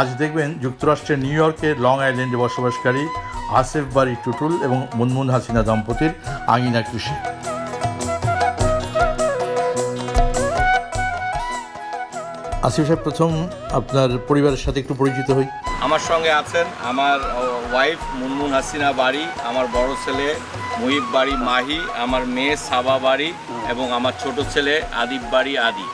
আজ দেখবেন যুক্তরাষ্ট্রের নিউ ইয়র্কে লং আইল্যান্ডে বসবাসকারী আসেফ বাড়ি টুটুল এবং মুনমুন হাসিনা দম্পতির আঙিনা কৃষি। আসিফ সাহেব, প্রথম আপনার পরিবারের সাথে একটু পরিচিত হই। আমার সঙ্গে আছেন আমার ওয়াইফ মুনমুন হাসিনা বাড়ি আমার বড় ছেলে মুহিব বাড়ি মাহি, আমার মেয়ে সাবা বাড়ি এবং আমার ছোট ছেলে আদিব বাড়ি আদি।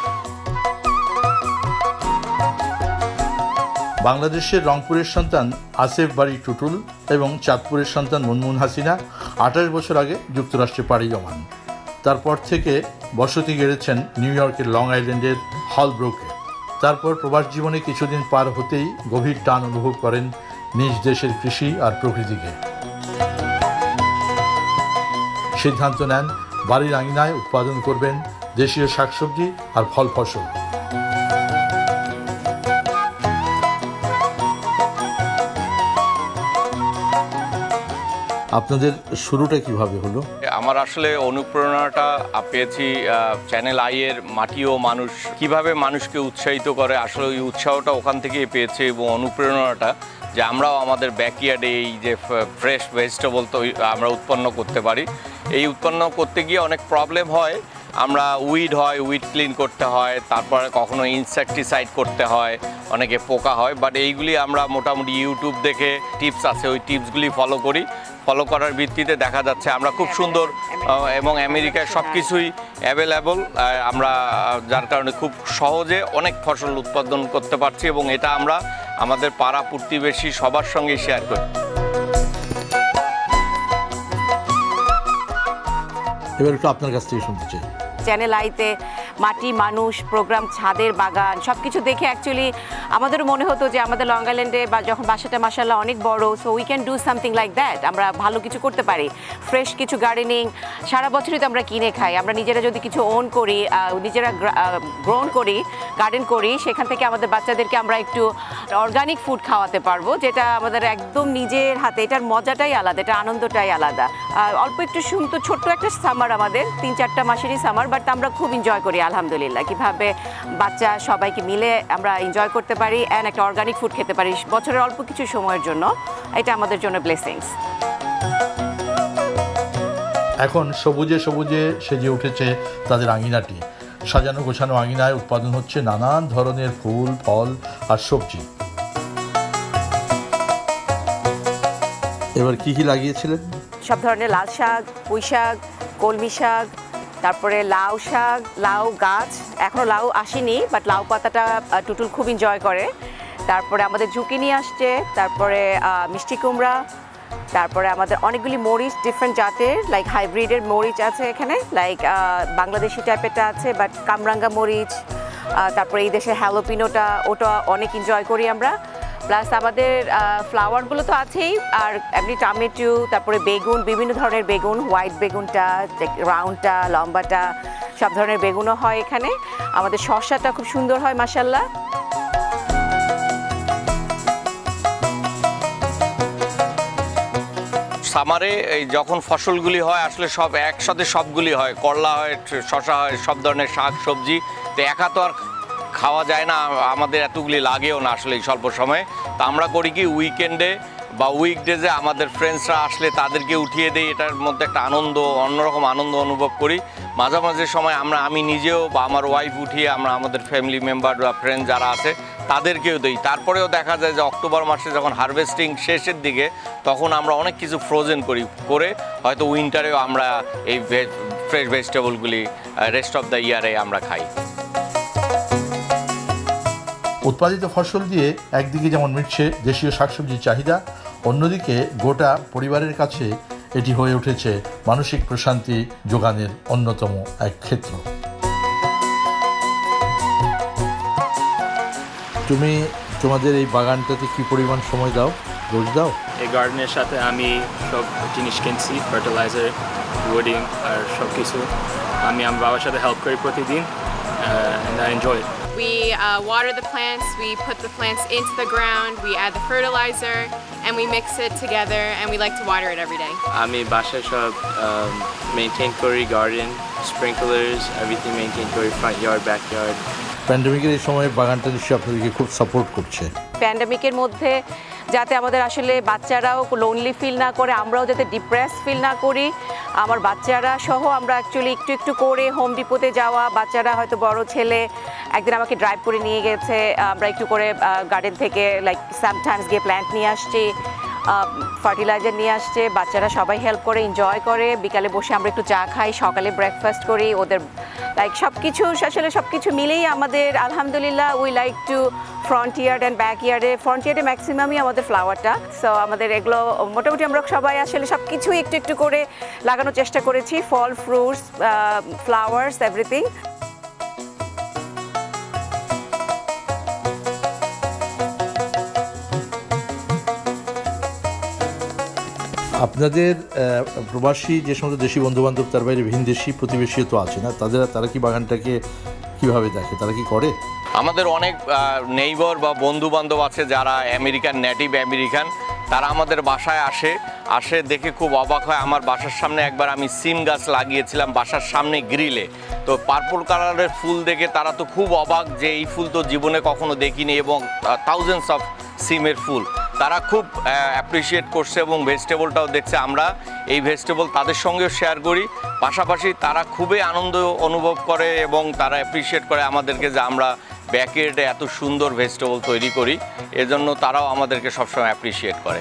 বাংলাদেশের রংপুরের সন্তান আসেফ বাড়ি টুটুল এবং চাঁদপুরের সন্তান মুনমুন হাসিনা আঠাশ বছর আগে যুক্তরাষ্ট্রে পাড়ি জমান। তারপর থেকে বসতি গেড়েছেন নিউ ইয়র্কের লং আইল্যান্ডের হলব্রুকে। তারপর প্রবাস জীবনে কিছুদিন পার হতেই গভীর টান অনুভব করেন নিজ দেশের কৃষি আর প্রকৃতিকে। সিদ্ধান্ত নেন বাড়ির আঙিনায় উৎপাদন করবেন দেশীয় শাকসবজি আর ফল ফসল। আপনাদের শুরুটা কীভাবে হলো? আমার আসলে অনুপ্রেরণাটা পেয়েছি চ্যানেল আই এর মাটি ও মানুষ। কীভাবে মানুষকে উৎসাহিত করে, আসলে ওই উৎসাহটা ওখান থেকেই পেয়েছি এবং অনুপ্রেরণাটা যে আমরাও আমাদের ব্যাকইয়ার্ডে এই যে ফ্রেশ ভেজিটেবল তো আমরা উৎপন্ন করতে পারি। এই উৎপন্ন করতে গিয়ে অনেক প্রবলেম হয়। আমরা উইড হয় উইড ক্লিন করতে হয়, তারপরে কখনো ইনসেকটিসাইড করতে হয়, অনেকে পোকা হয় বাট এইগুলি আমরা মোটামুটি ইউটিউব দেখে টিপস আছে, ওই টিপসগুলি ফলো করি। ফলো করার ভিত্তিতে দেখা যাচ্ছে। আমরা খুব সুন্দর এবং আমেরিকায় সব কিছুই অ্যাভেলেবল আমরা যার কারণে খুব সহজে অনেক ফসল উৎপাদন করতে পারছি এবং এটা আমরা আমাদের পাড়া প্রতিবেশী সবার সঙ্গে শেয়ার করি। এবার একটু আপনার কাছ থেকে শুনতে চাই। চ্যানেল আইতে মাটি মানুষ প্রোগ্রাম ছাদের বাগান সব কিছু দেখে অ্যাকচুয়ালি আমাদের মনে হতো যে আমাদের লং আইল্যান্ডে বা যখন বাসাটা মাসাল্লাহ অনেক বড় so we can do something like that আমরা ভালো কিছু করতে পারি। ফ্রেশ কিছু গার্ডেনিং সারা বছরই তো আমরা কিনে খাই। আমরা নিজেরা যদি কিছু ওন করি নিজেরা গ্রোন করি গার্ডেন করি, সেখান থেকে আমাদের বাচ্চাদেরকে আমরা একটু অর্গানিক ফুড খাওয়াতে পারব, যেটা আমাদের একদম নিজের হাতে, এটার মজাটাই আলাদা, এটা আনন্দটাই আলাদা। অল্প একটু শুনতো ছোট্ট একটা সামার আমাদের, তিন চারটা মাসেরই সামার বাট আমরা খুব এনজয় করি, আলহামদুলিল্লাহ। কীভাবে বাচ্চা সবাইকে মিলে আমরা এনজয় করতে পারি অ্যান্ড একটা অর্গানিক ফুড খেতে পারি বছরের অল্প কিছু সময়ের জন্য। এটা আমাদের জন্য ব্লেসিংস এখন সবুজে সবুজে সেজে উঠেছে তাদের আঙিনাটি। সাজানো গোছানো আঙিনায় উৎপাদন হচ্ছে নানান ধরনের ফুল ফল আর সবজি। এবার কি কি লাগিয়েছিলেন? সব ধরনের লাল শাক পুঁই শাক কলমি শাক তারপরে লাউ শাক, লাউ গাছ এখনও লাউ আসেনি বাট লাউ পাতাটা টুটুল খুব এনজয় করে। তারপরে আমাদের ঝুঁকিনি আসছে, তারপরে মিষ্টি কুমড়া, তারপরে আমাদের অনেকগুলি মরিচ ডিফারেন্ট জাতের লাইক হাইব্রিডের মরিচ আছে এখানে লাইক বাংলাদেশি টাইপেরটা আছে বাট কামরাঙ্গা মরিচ তারপরে এই দেশের হ্যালোপিনোটা ওটা অনেক এনজয় করি আমরা। প্লাস আমাদের ফ্লাওয়ারগুলো তো আছেই। আর এমনি টমেটো, তারপরে বেগুন, বিভিন্ন ধরনের বেগুন হোয়াইট বেগুনটা রাউন্ডটা লম্বাটা, সব ধরনের বেগুনও হয় এখানে। আমাদের শসাটা খুব সুন্দর হয় মাসাল্লাহ সামারে এই যখন ফসলগুলি হয়, আসলে সব একসাথে সবগুলি হয়। করলা হয় শশা হয়, সব ধরনের শাক, সবজি। তো একা তো আর খাওয়া যায় না, আমাদের এতগুলি লাগেও না আসলে এই স্বল্প সময়ে। তা আমরা করি কি উইকেন্ডে বা উইকডেজে আমাদের ফ্রেন্ডসরা আসলে তাদেরকে উঠিয়ে দিই, এটার মধ্যে একটা আনন্দ, অন্যরকম আনন্দ অনুভব করি। মাঝামাঝি সময় আমরা, আমি নিজেও বা আমার ওয়াইফ উঠিয়ে আমরা আমাদের ফ্যামিলি মেম্বার বা ফ্রেন্ড যারা আছে, তাদেরকেও দিই। তারপরেও দেখা যায় যে অক্টোবর মাসে যখন হারভেস্টিং শেষের দিকে, তখন আমরা অনেক কিছু ফ্রোজেন করি, করে হয়তো উইন্টারেও আমরা এই ফ্রেশ ভেজিটেবলগুলি রেস্ট অফ দ্য ইয়ারে আমরা খাই। উৎপাদিত ফসল দিয়ে একদিকে যেমন মিটছে দেশীয় শাকসবজির চাহিদা, অন্যদিকে গোটা পরিবারের কাছে এটি হয়ে উঠেছে মানসিক প্রশান্তি যোগানের অন্যতম এক ক্ষেত্র। তুমি তোমাদের এই বাগানটাতে কি পরিমাণ সময় দাও? রোজ দাও? এই গার্ডেনের সাথে আমি সব জিনিস কিনছি ফার্টিলাইজার উডিং আর সব কিছু আমি আমার বাবার সাথে হেল্প করি প্রতিদিন enjoy We uh, water the plants, we put the plants into the ground, we add the fertilizer, and we mix it together, and we like to water it every day. আমি বাসায় সব maintain করি garden স্প্রিঙ্কলার্স everything maintain করি front yard back yard প্যান্ডেমিকের এই সময় বাগানটা নিশ্চয়ই আপনাদেরকে খুব সাপোর্ট করছে। প্যান্ডামিকের মধ্যে যাতে আমাদের আসলে বাচ্চারাও লোনলি ফিল না করে, আমরাও যাতে ডিপ্রেস ফিল না করি, আমার বাচ্চারা সহ আমরা অ্যাকচুয়ালি একটু একটু করে হোম ডিপোতে যাওয়া, বাচ্চারা হয়তো বড় ছেলে একদিন আমাকে ড্রাইভ করে নিয়ে গেছে, আমরা একটু করে গার্ডেন থেকে লাইক সামটাইমস গিয়ে প্ল্যান্ট নিয়ে আসছি। ফার্টিলাইজার নিয়ে আসছে, বাচ্চারা সবাই হেল্প করে এনজয় করে। বিকালে বসে আমরা একটু চা খাই, সকালে ব্রেকফাস্ট করি, ওদের লাইক সব কিছু আসলে সব কিছু মিলেই আমাদের, আলহামদুলিল্লাহ we like to front yard and back ইয়ার্ডে ফ্রন্ট ইয়ার্ডে ম্যাক্সিমামই আমাদের ফ্লাওয়ারটা সো আমাদের এগুলো, মোটামুটি আমরা সবাই আসলে সব কিছুই একটু একটু করে লাগানোর চেষ্টা করেছি ফল ফ্রুটস ফ্লাওয়ার্স এভরিথিং আপনাদের প্রবাসী যে সমস্ত দেশি বন্ধুবান্ধব, তার বাইরে ভিনদেশি প্রতিবেশী তো আছে না? তাদের, তারা কি বাগানটাকে কীভাবে দেখে? তারা কি করে? আমাদের অনেক নেইবর বা বন্ধু বান্ধব আছে যারা আমেরিকান নেটিভ আমেরিকান তারা আমাদের বাসায় আসে। আসে দেখে খুব অবাক হয়। আমার বাসার সামনে একবার আমি সিম গাছ লাগিয়েছিলাম বাসার সামনে গ্রিলে। তো পার্পল কালারের ফুল দেখে তারা তো খুব অবাক যে এই ফুল তো জীবনে কখনো দেখিনি এবং থাউজেন্ডস অফ সিমের ফুল। তারা খুব অ্যাপ্রিসিয়েট করছে এবং ভেজিটেবলটাও দেখছে। আমরা এই ভেজিটেবল তাদের সঙ্গেও শেয়ার করি। পাশাপাশি তারা খুবই আনন্দ অনুভব করে এবং তারা অ্যাপ্রিসিয়েট করে আমাদেরকে যে আমরা ব্যাকেটে এত সুন্দর ভেজিটেবল তৈরি করি। এজন্য তারাও আমাদেরকে সবসময় অ্যাপ্রিসিয়েট করে।